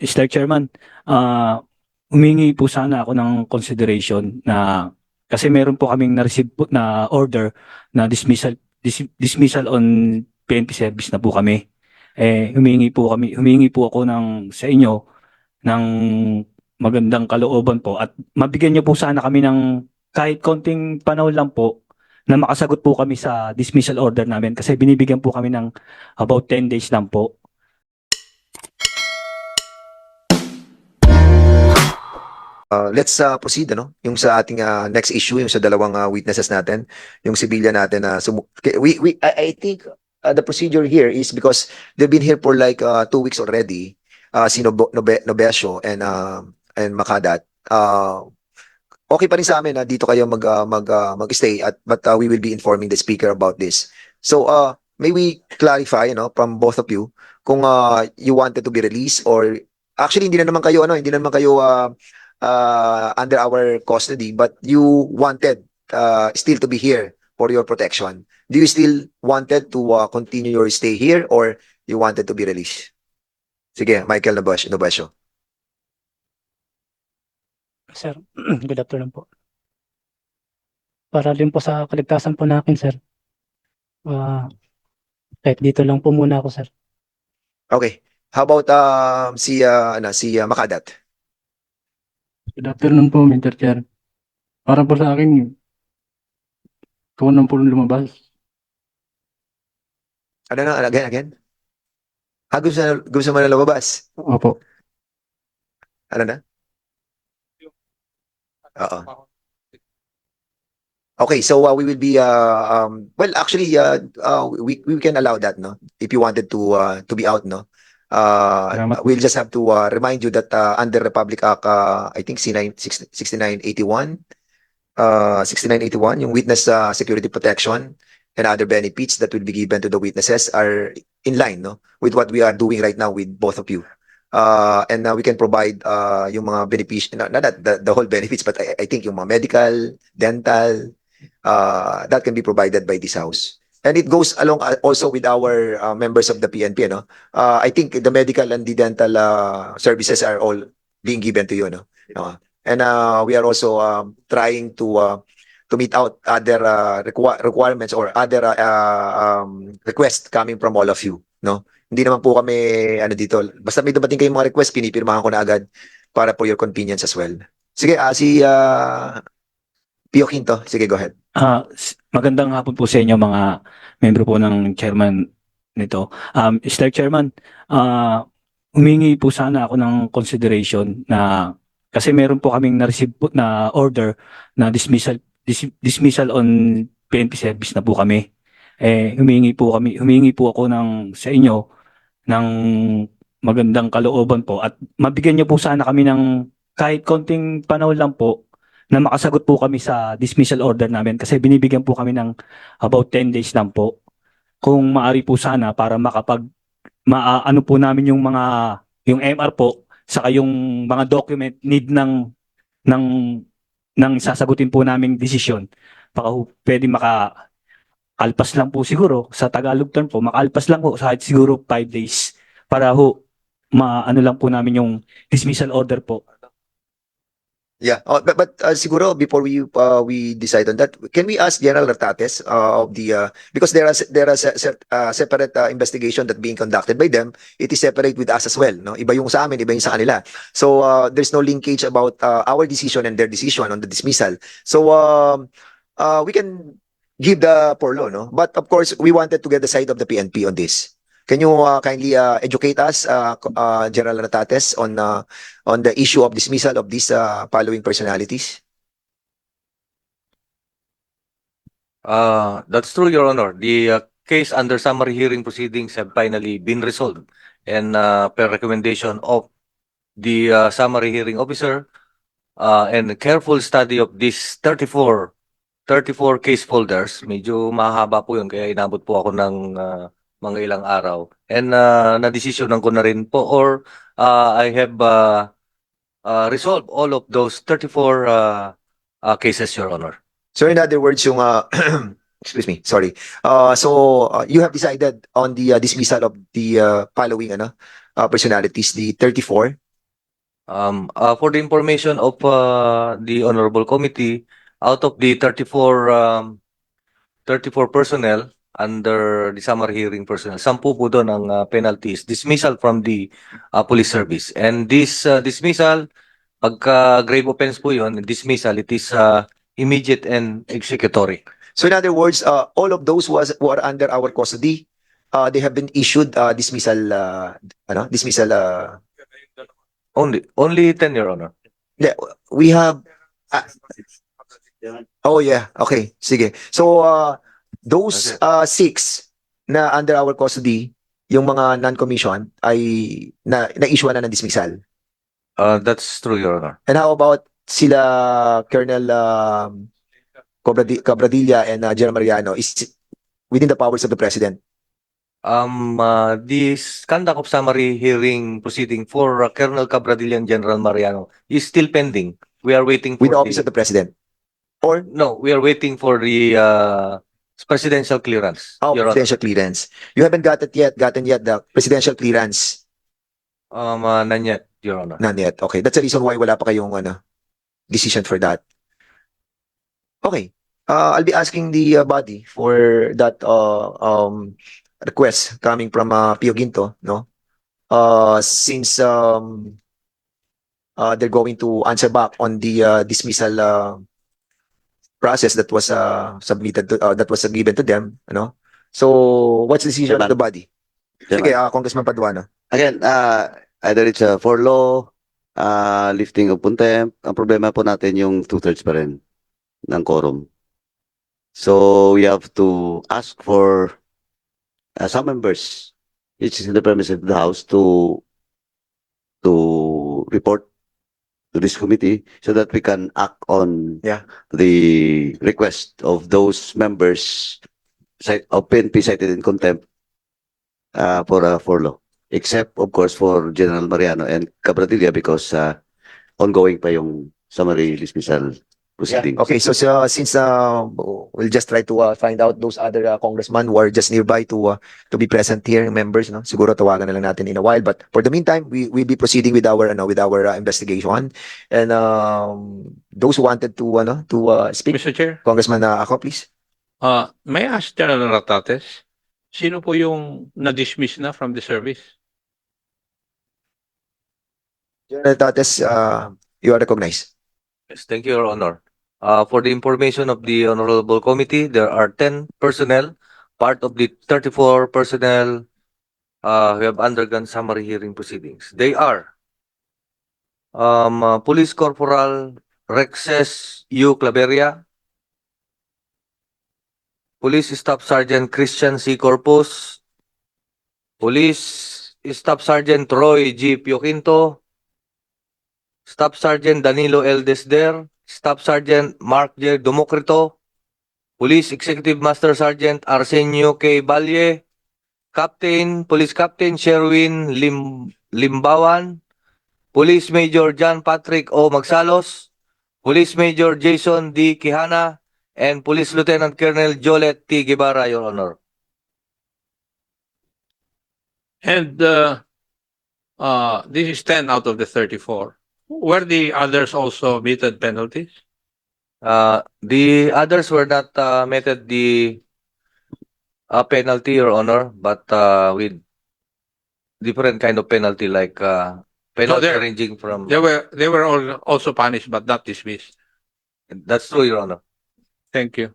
Mr. Chairman, ah humingi po sana ako ng consideration na kasi meron po kaming na-receive po na order na dismissal dis- dismissal on PNP service na po kami. Eh humingi po kami humingi po ako ng sa inyo ng magandang kalooban po at mabigyan niyo po sana kami ng kahit konting panahon lang po na makasagot po kami sa dismissal order namin kasi binibigyan po kami ng about 10 days lang po. Uh, let's uh, proceed ano? Yung sa ating uh, next issue yung sa dalawang uh, witnesses natin yung civilian natin na K- we we I, I think uh, the procedure here is because they've been here for like uh, two weeks already uh, si Nobe, Nobe, Nobesio and uh, and Makadat. Uh, okay pa rin sa amin na dito kayo mag uh, mag uh, mag-stay at but uh, we will be informing the speaker about this. So uh, may we clarify you know from both of you kung uh, you wanted to be released or actually hindi na naman kayo ano hindi na naman kayo uh, uh, under our custody, but you wanted uh, still to be here for your protection. Do you still wanted to uh, continue your stay here or you wanted to be released? Sige, Michael Nobasio. Sir, good afternoon po. Para din po sa kaligtasan po natin, sir. Ah, kahit dito lang po muna ako, sir. Okay. How about uh, si uh, ano, si uh, Makadat? Good afternoon po, Mr. Chair. Para po sa akin, ikaw na po lumabas. Ano na? Again, again? Ah, gusto, na, gusto mo na lumabas? Opo. Ano na? Oo. Okay, so uh, we will be uh, um well actually uh, uh we we can allow that no if you wanted to uh, to be out no. Uh we'll just have to uh, remind you that uh, under Republic Act uh, I think C9 6981 uh 6981 yung witness uh, security protection and other benefits that will be given to the witnesses are in line no with what we are doing right now with both of you. Uh, and uh, we can provide uh, yung mga benefits, not, not that the, the whole benefits, but I, I think yung mga medical, dental, uh, that can be provided by this house. And it goes along uh, also with our uh, members of the PNP, no? Uh, I think the medical and the dental uh, services are all being given to you, no? Uh, and uh, we are also um, trying to uh, to meet out other uh, requi- requirements or other uh, uh, um, requests coming from all of you, no? Hindi naman po kami ano dito. Basta may dumating kayong mga request, pinipirmahan ko na agad para for your convenience as well. Sige, ah, si uh, Pio Quinto. Sige, go ahead. Ah, s- magandang hapon po sa inyo mga membro po ng chairman nito. Um, Mr. Chairman, ah humingi po sana ako ng consideration na kasi meron po kaming na-receive na order na dismissal dis- dismissal on PNP service na po kami. Eh humingi po kami humingi po ako ng sa inyo ng magandang kalooban po at mabigyan niyo po sana kami ng kahit konting panahon lang po na makasagot po kami sa dismissal order namin kasi binibigyan po kami ng about 10 days lang po. Kung maari po sana para makapag maano po namin yung mga yung MR po saka yung mga document need ng ng ng sasagutin po naming desisyon. Baka pwede maka alpas lang po siguro sa Tagalog term po, makalpas lang po kahit siguro 5 days para ho maano lang po namin yung dismissal order po. Yeah, oh, but, but uh, siguro before we uh, we decide on that, can we ask General Ratates uh, of the uh, because there are there are se- uh, separate uh, investigation that being conducted by them. It is separate with us as well. No, iba yung sa amin, iba yung sa kanila. So uh, there's no linkage about uh, our decision and their decision on the dismissal. So um, uh, we can give the porlo, no. But of course, we wanted to get the side of the PNP on this. Can you uh, kindly uh, educate us, uh, uh, General Ratates, on uh, on the issue of dismissal of these uh, following personalities? Uh, that's true, Your Honor. The uh, case under summary hearing proceedings have finally been resolved. And uh, per recommendation of the uh, summary hearing officer uh, and careful study of these 34 34 case folders, medyo mahaba po yun kaya inabot po ako ng uh, mga ilang araw. And uh, na-desisyonan ko na rin po or uh, I have uh, uh, resolved all of those 34 uh, uh, cases, Your Honor. So in other words, yung uh, excuse me, sorry. Uh, so uh, you have decided on the uh, dismissal of the uh, following ano, uh, personalities, the 34 Um, uh, for the information of uh, the honorable committee, out of the 34 um, 34 personnel under the summer hearing personnel, sampu po doon ang uh, penalties, dismissal from the uh, police service. And this uh, dismissal, pagka grave offense po yun, dismissal, it is uh, immediate and executory. So in other words, uh, all of those was who are under our custody, uh, they have been issued uh, dismissal, uh, ano, dismissal. Uh, Only, only 10, Your Honor. we have. ah, oh yeah, okay, sige. So uh, those uh, six na under our custody, yung mga non-commissioned ay na na-issue na ng dismissal. Uh, that's true, Your Honor. And how about sila Colonel um, Cobradi- Cabradilla and uh, General Mariano is within the powers of the president? Um, uh, this conduct of summary hearing proceeding for uh, Colonel Cabradilla and General Mariano is still pending. We are waiting for With the office of the president? Or no, we are waiting for the uh, presidential clearance. oh, Your Honor. presidential clearance? You haven't got it yet, gotten yet the presidential clearance? Um, uh, none yet, Your Honor. None yet. Okay, that's the reason why wala pa kayong ano, decision for that. Okay, uh, I'll be asking the uh, body for that uh, um, request coming from uh, Pio Ginto, no? Uh, since um, uh, they're going to answer back on the uh, dismissal uh, process that was uh, submitted to, uh, that was given to them, ano? So, what's the decision of the body? Sige, uh, Congressman Paduano. Again, uh, either it's a for law, uh, lifting of contempt, ang problema po natin yung two-thirds pa rin ng quorum. So, we have to ask for uh, some members, which is in the premises of the House, to to report to this committee so that we can act on Yeah. the request of those members of PNP cited in contempt uh, for uh, for law except of course for General Mariano and Cabradilla because uh, ongoing pa yung summary dismissal proceedings. Okay, so, so since uh, we'll just try to uh, find out those other uh, congressmen who are just nearby to uh, to be present here, members, no? Siguro tawagan na lang natin in a while. But for the meantime, we we'll be proceeding with our ano with our uh, investigation. And um, those who wanted to ano to uh, speak, Mr. Chair, Congressman uh, ako, please. uh, may I ask General Ratates, sino po yung na-dismiss na from the service? General Tates, uh, you are recognized. Yes, thank you, Your Honor. Uh, for the information of the honorable committee, there are 10 personnel, part of the 34 personnel uh, who have undergone summary hearing proceedings. They are um, uh, Police Corporal Rexes U. Claveria, Police Staff Sergeant Christian C. Corpus, Police Staff Sergeant Roy G. Pioquinto, Staff Sergeant Danilo L. Desder, Staff Sergeant Mark J. Democrito, Police Executive Master Sergeant Arsenio K. Balye, Captain, Police Captain Sherwin Lim Limbawan, Police Major John Patrick O. Magsalos, Police Major Jason D. Kihana, and Police Lieutenant Colonel Jolet T. Guevara, Your Honor. And uh, uh, this is 10 out of the 34. Were the others also meted penalties? Uh, the others were not uh, meted the uh, penalty, Your Honor, but uh, with different kind of penalty like uh, penalty there- ranging from. They were they were all also punished but not dismissed. That's true, Your Honor. Thank you.